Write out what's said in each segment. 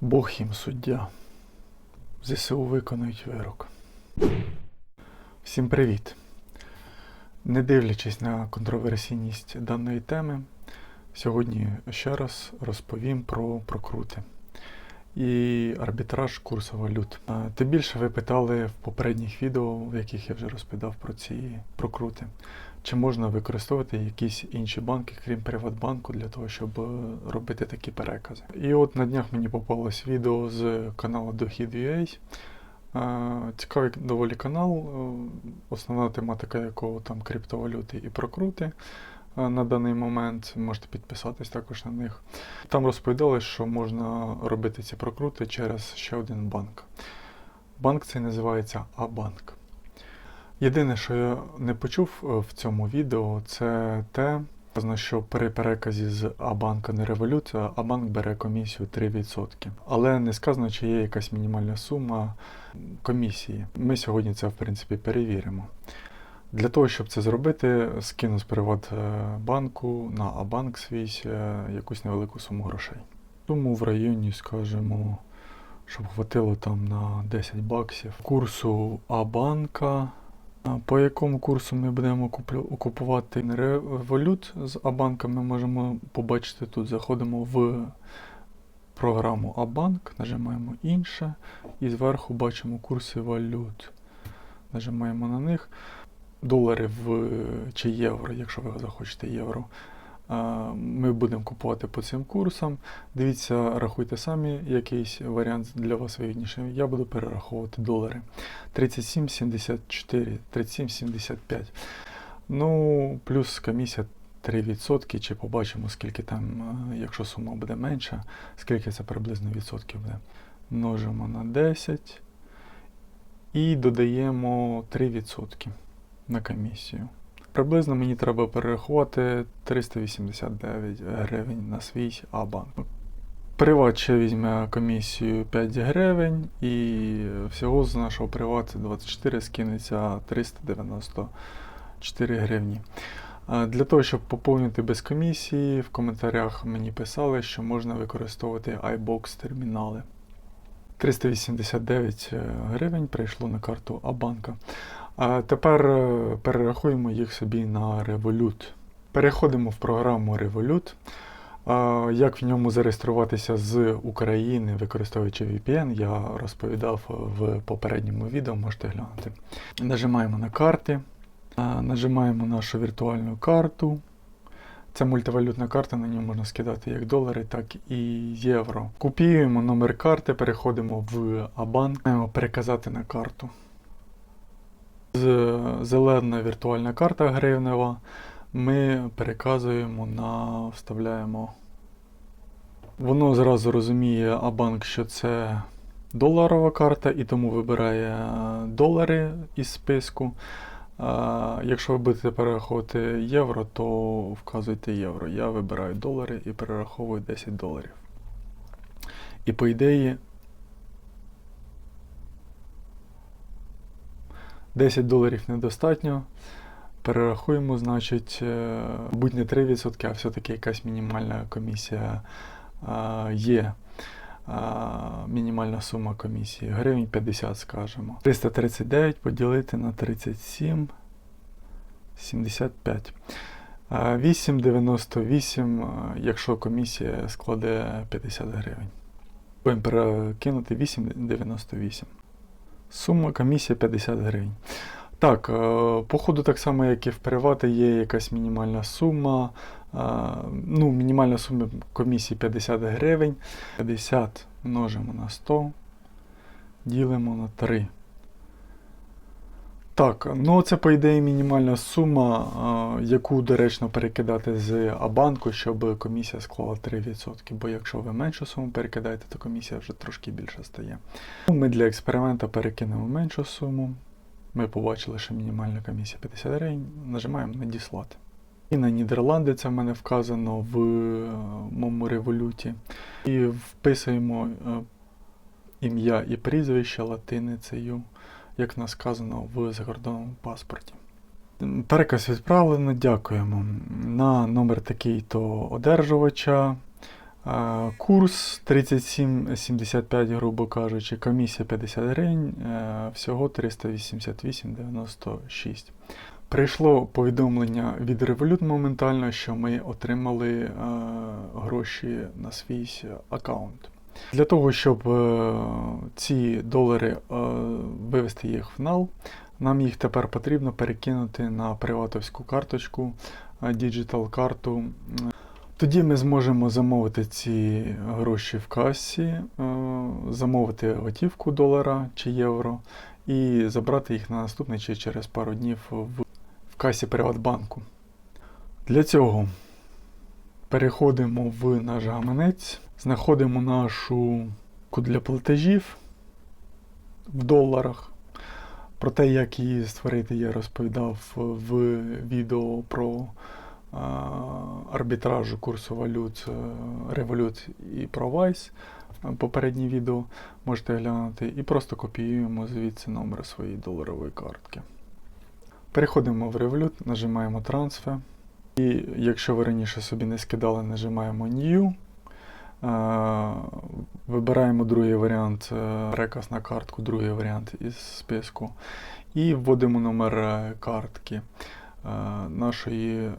Бог їм суддя. ЗСУ виконують вирок. Всім привіт! Не дивлячись на контроверсійність даної теми, сьогодні ще раз розповім про прокрути і арбітраж курсу валют. Тим більше ви питали в попередніх відео, в яких я вже розповідав про ці прокрути. Чи можна використовувати якісь інші банки, крім Приватбанку, для того, щоб е, робити такі перекази? І от на днях мені попалось відео з каналу Дохід.ua. Е, Цікавий доволі канал, е, основна тематика якого там криптовалюти і прокрути на даний момент. Можете підписатись також на них. Там розповідали, що можна робити ці прокрути через ще один банк. Банк цей називається А-банк. Єдине, що я не почув е, в цьому відео, це те, що при переказі з А-банка на Revolut, а А-банк бере комісію 3%. Але не сказано, чи є якась мінімальна сума комісії. Ми сьогодні це, в принципі, перевіримо. Для того, щоб це зробити, скину з Приватбанку на А-банк свій е, якусь невелику суму грошей. Суму в районі, скажімо, щоб хватило там на 10 баксів. Курсу А-банка. По якому курсу ми будемо купувати револют з А-банка, ми можемо побачити тут. Заходимо в програму А-банк, нажимаємо інше і зверху бачимо курси валют. Нажимаємо на них. Долари в, чи євро, якщо ви захочете євро. Ми будемо купувати по цим курсам. Dивіться, рахуйте самі якийсь варіант для вас вигідніший. Я буду перераховувати долари. 37,74, 37,75. Ну, плюс комісія 3%, чи побачимо, скільки там, якщо сума буде менша, скільки це приблизно відсотків буде. Множимо на 10 і додаємо 3% на комісію. Приблизно мені треба перерахувати 389 гривень на свій А-банк. Приват ще візьме комісію 5 гривень, і всього з нашого привату 24 скинеться 394 гривні. Для того, щоб поповнити без комісії, в коментарях мені писали, що можна використовувати iBox термінали. 389 гривень прийшло на карту Абанка. А тепер е, перерахуємо їх собі на Revolut. Переходимо в програму Revolut. Як в ньому зареєструватися з України, використовуючи VPN, я розповідав в попередньому відео, можете глянути. Нажимаємо на карти, нажимаємо нашу віртуальну карту. Це мультивалютна карта, на ній можна скидати як долари, так і євро. Копіюємо номер карти, переходимо в маємо переказати на карту. З зелена віртуальна карта гривнева ми переказуємо на вставляємо. Воно зразу розуміє Абанк, що це доларова карта, і тому вибирає долари із списку. А, Якщо ви будете перераховувати євро, то вказуйте євро. Я вибираю долари і перераховую 10 доларів. І по ідеї 10 доларів недостатньо. Перерахуємо, значить, е, будь не 3%, а все-таки якась мінімальна комісія а, є. А, мінімальна сума комісії. Гривень 50, скажемо. 339 поділити на 37. 75. 8,98, якщо комісія складе 50 гривень. Будемо перекинути 8,98. Сума комісія 50 гривень. Так, походу, так само, як і в привати, є якась мінімальна сума. е, Ну, мінімальна сума комісії 50 гривень. 50 множимо на 100, ділимо на 3. Так, ну це, по ідеї, мінімальна сума, е, яку доречно перекидати з Абанку, щоб комісія склала 3%. Бо якщо ви меншу суму перекидаєте, то комісія вже трошки більше стає. Ну, Ми для експерименту перекинемо меншу суму. Ми побачили, що мінімальна комісія 50 гривень. Нажимаємо надіслати. І на Нідерланди це в мене вказано в е, моєму революті. І вписуємо е, ім'я і прізвище латиницею, як нас сказано в закордонному паспорті. Переказ відправлено, дякуємо. На номер такий-то одержувача. Е, Курс 37,75, грубо кажучи, комісія 50 гривень, е, всього 388,96. Прийшло повідомлення від Revolut моментально, що ми отримали е, гроші на свій аккаунт. Для того, щоб е, ці долари е, вивести їх в нал, нам їх тепер потрібно перекинути на приватовську карточку, е, Digital карту. Тоді ми зможемо замовити ці гроші в касі, замовити готівку долара чи євро і забрати їх на наступний чи через пару днів в касі Приватбанку. Для цього переходимо в наш гаманець, знаходимо нашу для платежів в доларах. Про те, як її створити, я розповідав в відео про арбітражу курсу валют е, Revolut і про Vice. Попереднє відео можете глянути. І просто копіюємо звідси номер своєї доларової картки. Переходимо в Revolut, нажимаємо Transfer. І якщо ви раніше собі не скидали, нажимаємо New. Вибираємо другий варіант, е, переказ на картку, другий варіант із списку. І вводимо номер е, картки е, нашої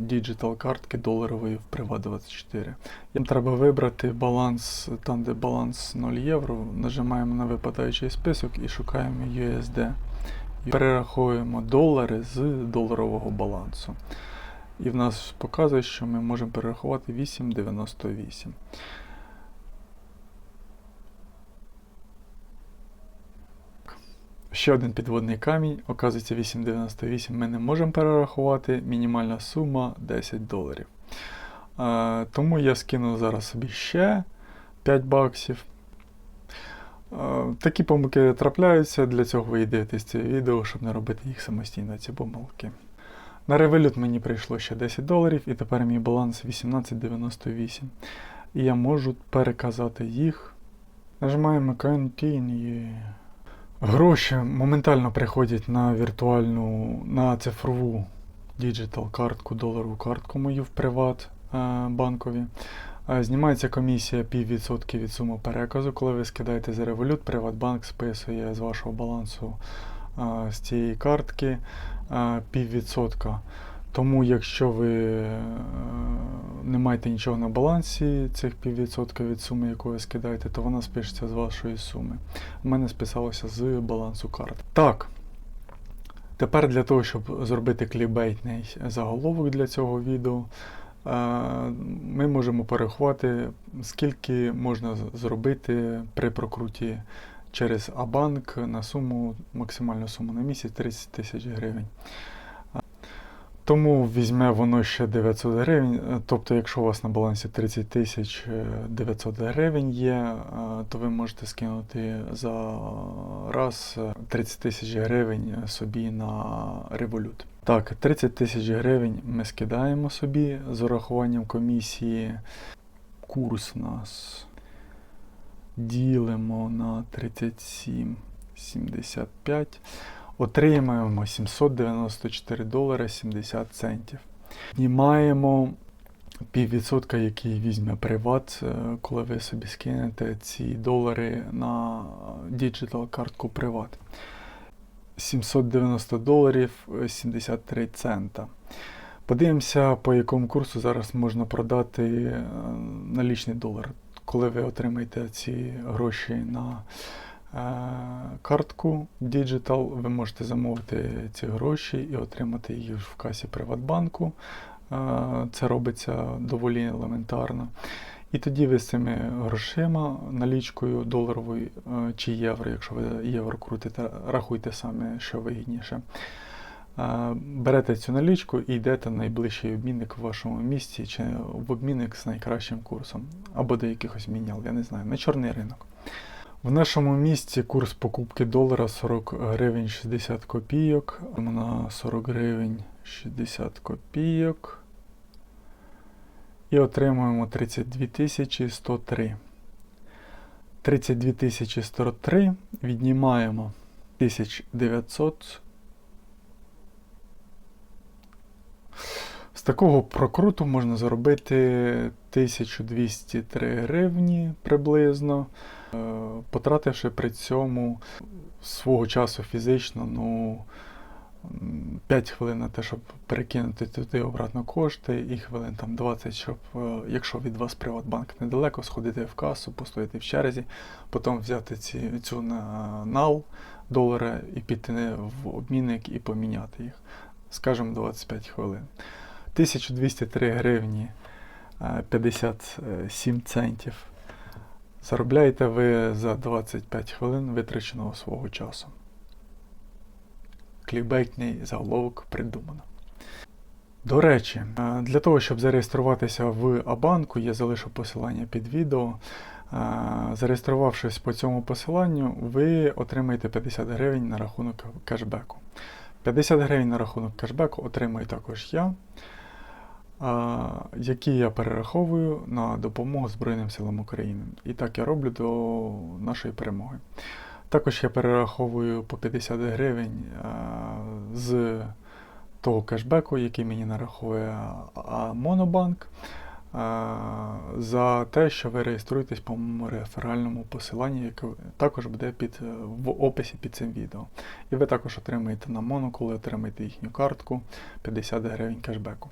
діджитал картки доларової в Privat24. Їм треба вибрати баланс, там де баланс 0 євро. Нажимаємо на випадаючий список і шукаємо USD. І перераховуємо долари з доларового балансу. І в нас показує, що ми можемо перерахувати 8,98. Ще один підводний камінь. Оказується, 8,98 ми не можемо перерахувати. Мінімальна сума 10 доларів. Е, тому я скину зараз собі ще 5 баксів. Такі помилки трапляються, для цього ви дивитесь це відео, щоб не робити їх самостійно, ці помилки. На Revolut мені прийшло ще 10 доларів, і тепер мій баланс 18,98. І я можу переказати їх. Нажимаємо Continue. Гроші моментально приходять на віртуальну, на цифрову діджитал картку, доларову картку мою в приват е, банкові. Е, Знімається комісія піввідсотки від суми переказу. Коли ви скидаєте за Revolut, Приватбанк списує з вашого балансу е, з цієї картки піввідсотка. Тому, якщо ви е, не маєте нічого на балансі, цих піввідсотка від суми, яку ви скидаєте, то вона спишеться з вашої суми. У мене списалося з балансу карт. Так. Тепер для того, щоб зробити клікбейтний заголовок для цього відео, е, ми можемо порахувати, скільки можна зробити при прокруті через Абанк на суму, максимальну суму на місяць 30 тисяч гривень. Тому візьме воно ще 900 гривень. Е, Тобто, якщо у вас на балансі 30 тисяч е, 900 гривень є, е, то ви можете скинути за раз е, 30 тисяч гривень е, собі на Revolut. Так, 30 тисяч гривень ми скидаємо собі з урахуванням комісії. Курс у нас ділимо на 37,75. Отримаємо 794 долари 70 центів. Знімаємо піввідсотка, який візьме приват, е, коли ви собі скинете ці долари на діджитал картку приват. 790 доларів е, 73 цента. Подивимося, по якому курсу зараз можна продати е, налічний долар. Коли ви отримаєте ці гроші на е, картку Digital, ви можете замовити ці гроші і отримати їх в касі Приватбанку. Е, Це робиться доволі елементарно. І тоді ви з цими грошима, налічкою доларовою е, чи євро, якщо ви євро крутите, рахуйте саме, що вигідніше. Берете цю налічку і йдете на найближчий обмінник в вашому місті чи в обмінник з найкращим курсом, або до якихось мінял, я не знаю, на чорний ринок. В нашому місті курс покупки долара 40 гривень 60 копійок, на 40 гривень 60 копійок. І отримуємо 32 тисячі 103. 32 тисячі 103 віднімаємо 1900. З такого прокруту можна заробити 1203 гривні приблизно, е, потративши при цьому свого часу фізично ну, 5 хвилин на те, щоб перекинути туди обратно кошти, і хвилин там 20, щоб, е, якщо від вас Приватбанк недалеко, сходити в касу, постояти в черзі, потім взяти ці, цю на нал долара і піти в обмінник і поміняти їх. Скажімо, 25 хвилин. 1203 гривні е, 57 центів. Заробляєте ви за 25 хвилин витраченого свого часу. Клікбейтний заголовок придумано. До речі, е, для того, щоб зареєструватися в Абанку, я залишу посилання під відео. Е, Зареєструвавшись по цьому посиланню, ви отримаєте 50 гривень на рахунок кешбеку. 50 гривень на рахунок кешбеку отримаю також я, які я перераховую на допомогу Збройним силам України. І так я роблю до нашої перемоги. Також я перераховую по 50 гривень а, з того кешбеку, який мені нараховує Монобанк. а, За те, що ви реєструєтесь по моєму реферальному посиланні, яке також буде під, е, в описі під цим відео. І ви також отримаєте на Моно, коли отримаєте їхню картку 50 гривень кешбеку.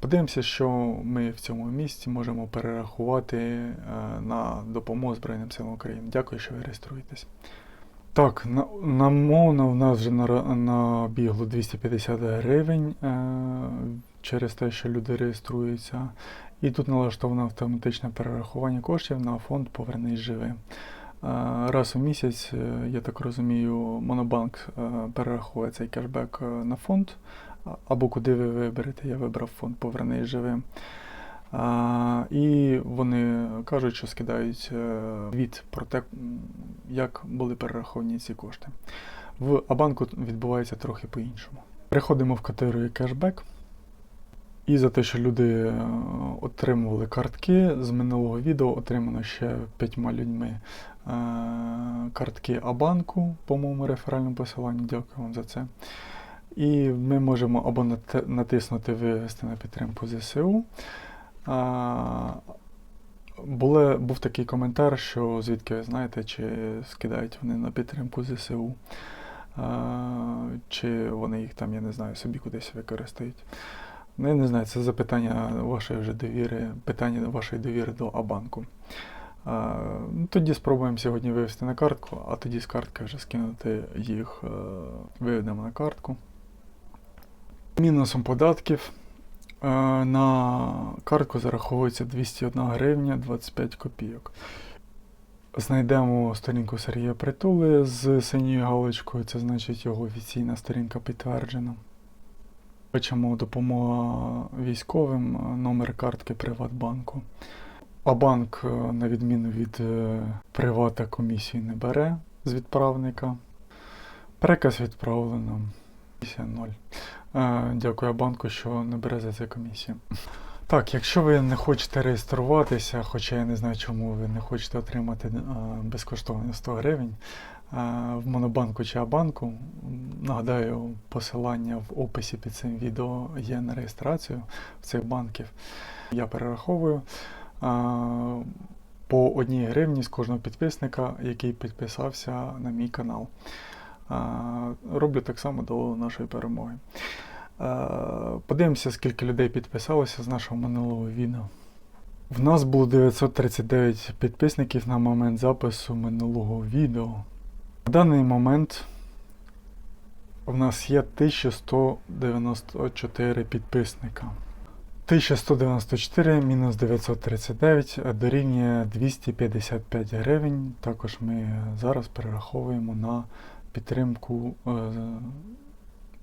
Подивимося, що ми в цьому місці можемо перерахувати е, на допомогу Збройним силам України. Дякую, що ви реєструєтесь. Так, на, на в нас вже набігло 250 гривень е, через те, що люди реєструються. І тут налаштовано автоматичне перерахування коштів на фонд Повернись живи. Е, Раз у місяць, я так розумію, Монобанк перераховує цей кешбек на фонд, або куди ви виберете. Я вибрав фонд Повернись живим. А, і вони кажуть, що скидають е, від про те, як були перераховані ці кошти. В Абанку відбувається трохи по-іншому. Переходимо в категорію кешбек. І за те, що люди е, отримували картки з минулого відео, отримано ще п'ятьма людьми е, картки Абанку по моєму реферальному посиланню. Дякую вам за це. І ми можемо або натиснути вивести на підтримку ЗСУ. А, були, був такий коментар, що звідки ви знаєте, чи скидають вони на підтримку ЗСУ, а, чи вони їх там, я не знаю, собі кудись використають. Ну, я не знаю, це запитання вашої вже довіри, питання вашої довіри до Абанку. А, ну, тоді спробуємо сьогодні вивести на картку, а тоді з картки вже скинути їх, е, виведемо на картку. Мінусом податків е, на картку зараховується 201 гривня 25 копійок. Знайдемо сторінку Сергія Притули з синьою галочкою, це значить його офіційна сторінка підтверджена. Хочемо допомога військовим, е, номер картки Приватбанку. А банк, е, на відміну від Привата, комісію не бере з відправника. Переказ відправлено. Комісія 0. Дякую банку, що не бере за це комісію. Так, якщо ви не хочете реєструватися, хоча я не знаю, чому ви не хочете отримати е, безкоштовно 100 гривень е, в Монобанку чи Абанку, нагадаю, посилання в описі під цим відео є на реєстрацію в цих банків. Я перераховую е, по одній гривні з кожного підписника, який підписався на мій канал. Е, Роблю так само до нашої перемоги. Е, Подивимося, скільки людей підписалося з нашого минулого відео. В нас було 939 підписників на момент запису минулого відео. На даний момент в нас є 1194 підписника. 1194 мінус 939 дорівнює 255 гривень. Також ми зараз перераховуємо на підтримку, е,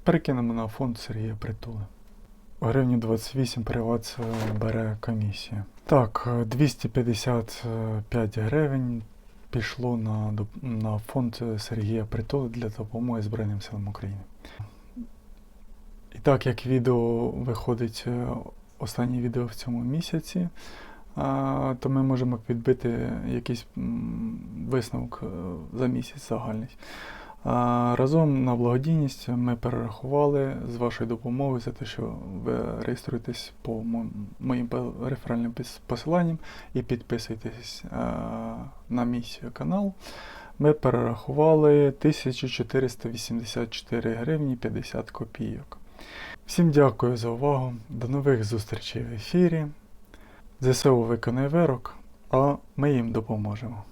перекинемо на фонд Сергія Притули. Гривню 28 приват е, бере комісія. Так, е, 255 гривень пішло на, на фонд Сергія Притули для допомоги Збройним силам України. І так як відео виходить е, останнє відео в цьому місяці, то ми можемо підбити якийсь висновок е, за місяць загальний. Разом на благодійність ми перерахували з вашою допомогою за те, що ви реєструєтесь по моїм реферальним посиланням і підписуєтесь на мій канал. Ми перерахували 1484 гривні 50 копійок. Всім дякую за увагу. До нових зустрічей в ефірі. ЗСУ виконає вирок, а ми їм допоможемо.